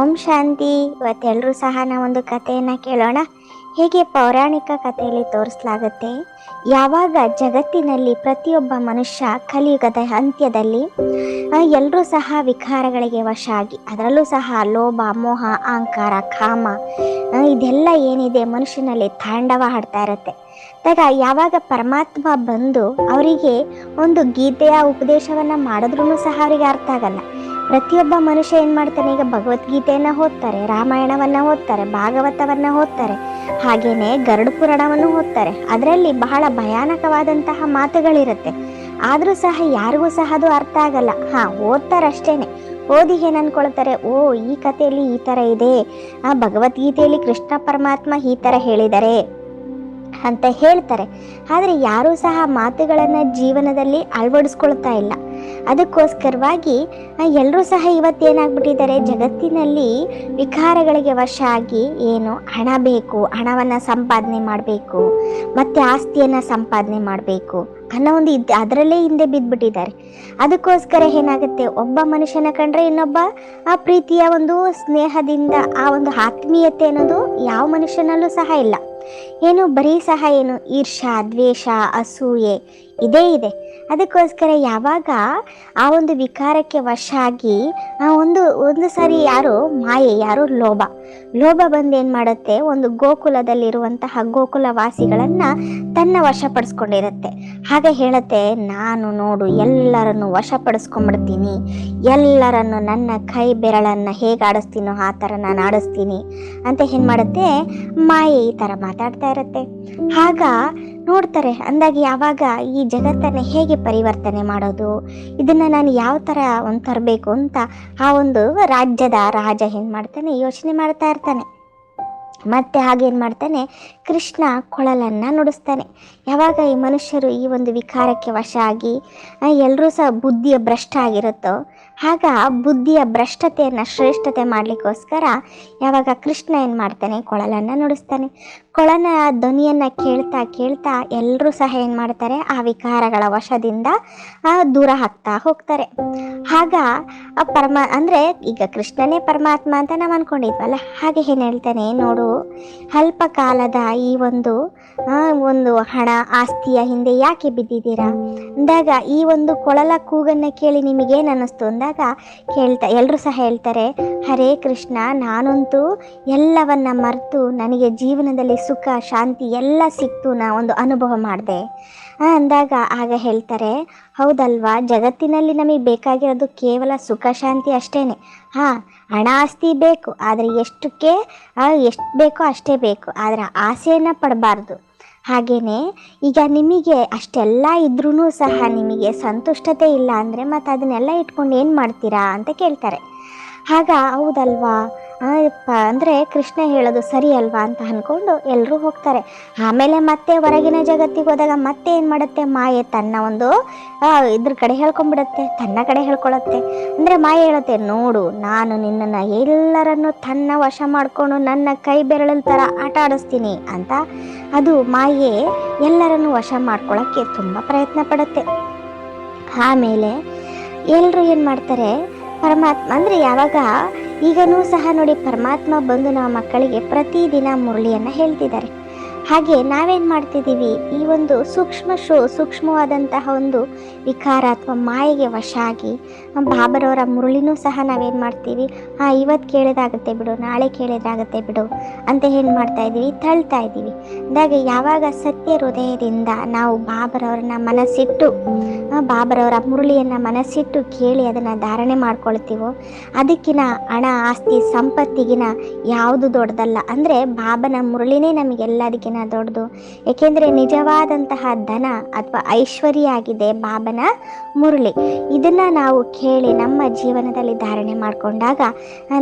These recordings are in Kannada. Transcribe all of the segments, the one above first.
ಓಂ ಶಾಂತಿ. ಇವತ್ತೆಲ್ಲರೂ ಸಹ ನಾವೊಂದು ಕಥೆಯನ್ನು ಕೇಳೋಣ. ಹೇಗೆ ಪೌರಾಣಿಕ ಕಥೆಯಲ್ಲಿ ತೋರಿಸಲಾಗುತ್ತೆ? ಯಾವಾಗ ಜಗತ್ತಿನಲ್ಲಿ ಪ್ರತಿಯೊಬ್ಬ ಮನುಷ್ಯ ಕಲಿಯುಗದ ಅಂತ್ಯದಲ್ಲಿ ಎಲ್ಲರೂ ಸಹ ವಿಕಾರಗಳಿಗೆ ವಶ ಆಗಿ, ಅದರಲ್ಲೂ ಸಹ ಲೋಭ, ಮೋಹ, ಅಹಂಕಾರ, ಕಾಮ ಇದೆಲ್ಲ ಏನಿದೆ ಮನುಷ್ಯನಲ್ಲಿ ತಾಂಡವ ಹಾಡ್ತಾ ಇರುತ್ತೆ. ಆಗ ಯಾವಾಗ ಪರಮಾತ್ಮ ಬಂದು ಅವರಿಗೆ ಒಂದು ಗೀತೆಯ ಉಪದೇಶವನ್ನು ಮಾಡಿದ್ರೂ ಸಹ ಅವರಿಗೆ ಅರ್ಥ ಆಗಲ್ಲ. ಪ್ರತಿಯೊಬ್ಬ ಮನುಷ್ಯ ಏನು ಮಾಡ್ತಾನೆ? ಈಗ ಭಗವದ್ಗೀತೆಯನ್ನು ಓದ್ತಾರೆ, ರಾಮಾಯಣವನ್ನು ಓದ್ತಾರೆ, ಭಾಗವತವನ್ನು ಓದ್ತಾರೆ ಹಾಗೆಯೇ ಗರುಡ ಪುರಾಣವನ್ನು ಓದ್ತಾರೆ. ಅದರಲ್ಲಿ ಬಹಳ ಭಯಾನಕವಾದಂತಹ ಮಾತುಗಳಿರುತ್ತೆ. ಆದರೂ ಸಹ ಯಾರಿಗೂ ಸಹ ಅದು ಅರ್ಥ ಆಗಲ್ಲ. ಹಾಂ ಓದ್ತಾರೆ ಅಷ್ಟೇನೆ ಓದಿ ಏನು ಅನ್ಕೊಳ್ತಾರೆ ಓ, ಈ ಕಥೆಯಲ್ಲಿ ಈ ಥರ ಇದೆ. ಆ ಭಗವದ್ಗೀತೆಯಲ್ಲಿ ಕೃಷ್ಣ ಪರಮಾತ್ಮ ಈ ಥರ ಹೇಳಿದ್ದಾರೆ ಅಂತ ಹೇಳ್ತಾರೆ. ಆದರೆ ಯಾರೂ ಸಹ ಮಾತುಗಳನ್ನು ಜೀವನದಲ್ಲಿ ಅಳವಡಿಸ್ಕೊಳ್ತಾ ಇಲ್ಲ. ಅದಕ್ಕೋಸ್ಕರವಾಗಿ ಎಲ್ಲರೂ ಸಹ ಇವತ್ತೇನಾಗ್ಬಿಟ್ಟಿದ್ದಾರೆ, ಜಗತ್ತಿನಲ್ಲಿ ವಿಕಾರಗಳಿಗೆ ವಶ ಆಗಿ ಏನು ಹಣ ಬೇಕು, ಹಣವನ್ನು ಸಂಪಾದನೆ ಮಾಡಬೇಕು, ಮತ್ತು ಆಸ್ತಿಯನ್ನು ಸಂಪಾದನೆ ಮಾಡಬೇಕು, ಅನ್ನೋ ಒಂದು ಇದ್ದ ಅದರಲ್ಲೇ ಹಿಂದೆ ಬಿದ್ದುಬಿಟ್ಟಿದ್ದಾರೆ ಅದಕ್ಕೋಸ್ಕರ ಏನಾಗುತ್ತೆ, ಒಬ್ಬ ಮನುಷ್ಯನ ಕಂಡ್ರೆ ಇನ್ನೊಬ್ಬ ಆ ಪ್ರೀತಿಯ ಒಂದು ಸ್ನೇಹದಿಂದ, ಆ ಒಂದು ಆತ್ಮೀಯತೆ ಅನ್ನೋದು ಯಾವ ಮನುಷ್ಯನಲ್ಲೂ ಸಹ ಇಲ್ಲ. ಏನು ಬರೀ ಸಹ ಏನು ಈರ್ಷ ದ್ವೇಷ, ಅಸೂಯೆ ಇದೇ ಇದೆ. ಅದಕ್ಕೋಸ್ಕರ ಯಾವಾಗ ಆ ಒಂದು ವಿಕಾರಕ್ಕೆ ವಶ ಆಗಿ ಆ ಒಂದು ಒಂದು ಸಾರಿ ಯಾರು ಮಾಯೆ, ಯಾರು ಲೋಭ. ಲೋಭ ಬಂದು ಏನು ಮಾಡುತ್ತೆ? ಒಂದು ಗೋಕುಲದಲ್ಲಿರುವಂತಹ ಗೋಕುಲ ವಾಸಿಗಳನ್ನು ತನ್ನ ವಶಪಡಿಸ್ಕೊಂಡಿರುತ್ತೆ ಹಾಗೆ ಹೇಳತ್ತೆ, ನಾನು ನೋಡು, ಎಲ್ಲರನ್ನು ವಶಪಡಿಸ್ಕೊಂಡ್ಬಿಡ್ತೀನಿ. ಎಲ್ಲರನ್ನು ನನ್ನ ಕೈ ಬೆರಳನ್ನು ಹೇಗೆ ಆಡಿಸ್ತೀನೋ ಆ ಥರ ನಾನು ಆಡಿಸ್ತೀನಿ. ಅಂತ ಏನು ಮಾಡುತ್ತೆ? ಮಾಯೆ ಈ ಥರ ಮಾತಾಡ್ತಾ ಇರುತ್ತೆ. ಆಗ ನೋಡ್ತಾರೆ, ಅಂದಾಗ ಯಾವಾಗ ಈ ಜಗತ್ತನ್ನು ಹೇಗೆ ಪರಿವರ್ತನೆ ಮಾಡೋದು? ಇದನ್ನು ನಾನು ಯಾವ ಥರ ಒಂದು ತರಬೇಕು ಅಂತ ಆ ಒಂದು ರಾಜ್ಯದ ರಾಜ ಏನು ಮಾಡ್ತಾನೆ, ಯೋಚನೆ ಮಾಡ್ತಾ ಇರ್ತಾನೆ. ಮತ್ತೆ ಹಾಗೇನು ಮಾಡ್ತಾನೆ, ಕೃಷ್ಣ ಕೊಳಲನ್ನು ನುಡಿಸ್ತಾನೆ. ಯಾವಾಗ ಈ ಮನುಷ್ಯರು ಈ ಒಂದು ವಿಕಾರಕ್ಕೆ ವಶ ಆಗಿ ಎಲ್ಲರೂ ಸಹ ಬುದ್ಧಿಯ ಭ್ರಷ್ಟ ಆಗಿರುತ್ತೋ, ಆಗ ಬುದ್ಧಿಯ ಭ್ರಷ್ಟತೆಯನ್ನು ಶ್ರೇಷ್ಠತೆ ಮಾಡಲಿಕ್ಕೋಸ್ಕರ ಯಾವಾಗ ಕೃಷ್ಣ ಏನು ಮಾಡ್ತಾನೆ, ಕೊಳಲನ್ನು ನುಡಿಸ್ತಾನೆ. ಕೊಳನ ಧ್ವನಿಯನ್ನು ಕೇಳ್ತಾ ಕೇಳ್ತಾ ಎಲ್ಲರೂ ಸಹ ಏನು ಮಾಡ್ತಾರೆ? ಆ ವಿಕಾರಗಳ ವಶದಿಂದ ದೂರ ಹಾಕ್ತಾ ಹೋಗ್ತಾರೆ. ಆಗ ಪರಮ, ಅಂದರೆ ಈಗ ಕೃಷ್ಣನೇ ಪರಮಾತ್ಮ ಅಂತ ನಾವು ಅಂದ್ಕೊಂಡಿದ್ವಲ್ಲ ಹಾಗೆ ಏನು ಹೇಳ್ತಾನೆ? ನೋಡು, ಅಲ್ಪ ಕಾಲದ ಈ ಒಂದು ಒಂದು ಹಣ, ಆಸ್ತಿಯ ಹಿಂದೆ ಯಾಕೆ ಬಿದ್ದಿದ್ದೀರಾ? ಅಂದಾಗ ಈ ಒಂದು ಕೊಳಲ ಕೂಗನ್ನು ಕೇಳಿ ನಿಮಗೇನು ಅನ್ನಿಸ್ತು? ಅಂದಾಗ ಕೇಳ್ತಾ ಎಲ್ಲರೂ ಸಹ ಹೇಳ್ತಾರೆ, ಹರೇ ಕೃಷ್ಣ, ನಾನಂತೂ ಎಲ್ಲವನ್ನ ಮರೆತು ನನಗೆ ಜೀವನದಲ್ಲಿ ಸುಖ, ಶಾಂತಿ ಎಲ್ಲ ಸಿಕ್ತು ನಾ ಒಂದು ಅನುಭವ ಮಾಡಿದೆ. ಅಂದಾಗ ಆಗ ಹೇಳ್ತಾರೆ, ಹೌದಲ್ವಾ, ಜಗತ್ತಿನಲ್ಲಿ ನಮಗೆ ಬೇಕಾಗಿರೋದು ಕೇವಲ ಸುಖ, ಶಾಂತಿ ಅಷ್ಟೇ ಹಾಂ, ಹಣ, ಆಸ್ತಿ ಬೇಕು, ಆದರೆ ಎಷ್ಟಕ್ಕೆ ಎಷ್ಟು ಬೇಕೋ ಅಷ್ಟೇ ಬೇಕು, ಆದರೆ ಆಸೆಯನ್ನು ಪಡಬಾರ್ದು. ಹಾಗೆಯೇ ಈಗ ನಿಮಗೆ ಅಷ್ಟೆಲ್ಲ ಇದ್ರೂ ಸಹ ನಿಮಗೆ ಸಂತುಷ್ಟತೆ ಇಲ್ಲ ಅಂದರೆ ಮತ್ತು ಅದನ್ನೆಲ್ಲ ಇಟ್ಕೊಂಡು ಏನು ಮಾಡ್ತೀರಾ ಅಂತ ಕೇಳ್ತಾರೆ. ಆಗ ಹೌದಲ್ವಾ ಆ, ಪ ಅಂದರೆ ಕೃಷ್ಣ ಹೇಳೋದು ಸರಿ ಅಲ್ವಾ ಅಂತ ಅಂದ್ಕೊಂಡು ಎಲ್ಲರೂ ಹೋಗ್ತಾರೆ. ಆಮೇಲೆ ಮತ್ತೆ ಹೊರಗಿನ ಜಗತ್ತಿಗೆ ಹೋದಾಗ ಮತ್ತೆ ಏನು ಮಾಡುತ್ತೆ? ಮಾಯೆ ತನ್ನ ಒಂದು ಇದ್ರ ಕಡೆ ಹೇಳ್ಕೊಂಡ್ಬಿಡುತ್ತೆ ತನ್ನ ಕಡೆ ಹೇಳ್ಕೊಳತ್ತೆ. ಅಂದರೆ ಮಾಯೆ ಹೇಳುತ್ತೆ ನೋಡು ನಾನು ನಿನ್ನನ್ನು ಎಲ್ಲರನ್ನು ತನ್ನ ವಶ ಮಾಡಿಕೊಂಡು ನನ್ನ ಕೈ ಬೆರಳಲ್ ಥರ ಆಟ ಆಡಿಸ್ತೀನಿ ಅಂತ. ಅದು ಮಾಯೆ ಎಲ್ಲರನ್ನು ವಶ ಮಾಡ್ಕೊಳ್ಳೋಕ್ಕೆ ತುಂಬ ಪ್ರಯತ್ನ ಪಡುತ್ತೆ. ಆಮೇಲೆ ಎಲ್ಲರೂ ಏನು ಮಾಡ್ತಾರೆ? ಪರಮಾತ್ಮ ಅಂದರೆ ಯಾವಾಗ ಈಗನೂ ಸಹ ನೋಡಿ ಪರಮಾತ್ಮ ಬಂದು ನಮ್ಮ ಮಕ್ಕಳಿಗೆ ಪ್ರತಿದಿನ ಮುರಳಿಯನ್ನು ಹೇಳ್ತಿದ್ದಾರೆ. ಹಾಗೆ ನಾವೇನು ಮಾಡ್ತಿದ್ದೀವಿ? ಈ ಒಂದು ಸೂಕ್ಷ್ಮ ಶೋ, ಸೂಕ್ಷ್ಮವಾದಂತಹ ಒಂದು ವಿಕಾರ ಅಥವಾ ಮಾಯೆಗೆ ವಶ ಆಗಿ, ಬಾಬರವರ ಮುರುಳಿನೂ ಸಹ ನಾವೇನು ಮಾಡ್ತೀವಿ? ಹಾಂ ಇವತ್ತು ಕೇಳಿದಾಗುತ್ತೆ ಬಿಡು, ನಾಳೆ ಕೇಳೋದಾಗುತ್ತೆ ಬಿಡು ಅಂತ ಏನು ಮಾಡ್ತಾ ಇದ್ದೀವಿ, ತಳ್ತಾ ಇದ್ದೀವಿ. ಅಂದಾಗ ಯಾವಾಗ ಸತ್ಯ ಹೃದಯದಿಂದ ನಾವು ಬಾಬರವ್ರನ್ನ ಮನಸ್ಸಿಟ್ಟು ಬಾಬರವರ ಮುರುಳಿಯನ್ನು ಮನಸ್ಸಿಟ್ಟು ಕೇಳಿ ಅದನ್ನು ಧಾರಣೆ ಮಾಡ್ಕೊಳ್ತೀವೋ, ಅದಕ್ಕಿನ ಹಣ, ಆಸ್ತಿ, ಸಂಪತ್ತಿಗಿನ ಯಾವುದು ದೊಡ್ಡದಲ್ಲ. ಅಂದರೆ ಬಾಬನ ಮುರುಳಿನೇ ನಮಗೆಲ್ಲದಕ್ಕಿಂತ ದೊಡ್ಡದು ಏಕೆಂದರೆ ನಿಜವಾದಂತಹ ಧನ ಅಥವಾ ಐಶ್ವರ್ಯ ಆಗಿದೆ ಬಾಬನ ಮುರಳಿ. ಇದನ್ನು ನಾವು ಕೇಳಿ ನಮ್ಮ ಜೀವನದಲ್ಲಿ ಧಾರಣೆ ಮಾಡಿಕೊಂಡಾಗ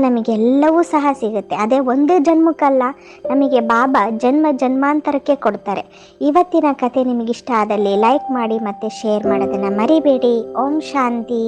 ನಮಗೆಲ್ಲವೂ ಸಹ ಸಿಗುತ್ತೆ. ಅದೇ ಒಂದು ಜನ್ಮಕ್ಕಲ್ಲ, ನಮಗೆ ಬಾಬಾ ಜನ್ಮ ಜನ್ಮಾಂತರಕ್ಕೆ ಕೊಡ್ತಾರೆ. ಇವತ್ತಿನ ಕತೆ ನಿಮಗಿಷ್ಟ ಆದಲ್ಲಿ ಲೈಕ್ ಮಾಡಿ ಮತ್ತು ಶೇರ್ ಮಾಡೋದನ್ನು ಮರಿಬೇಡಿ. ಓಂ ಶಾಂತಿ.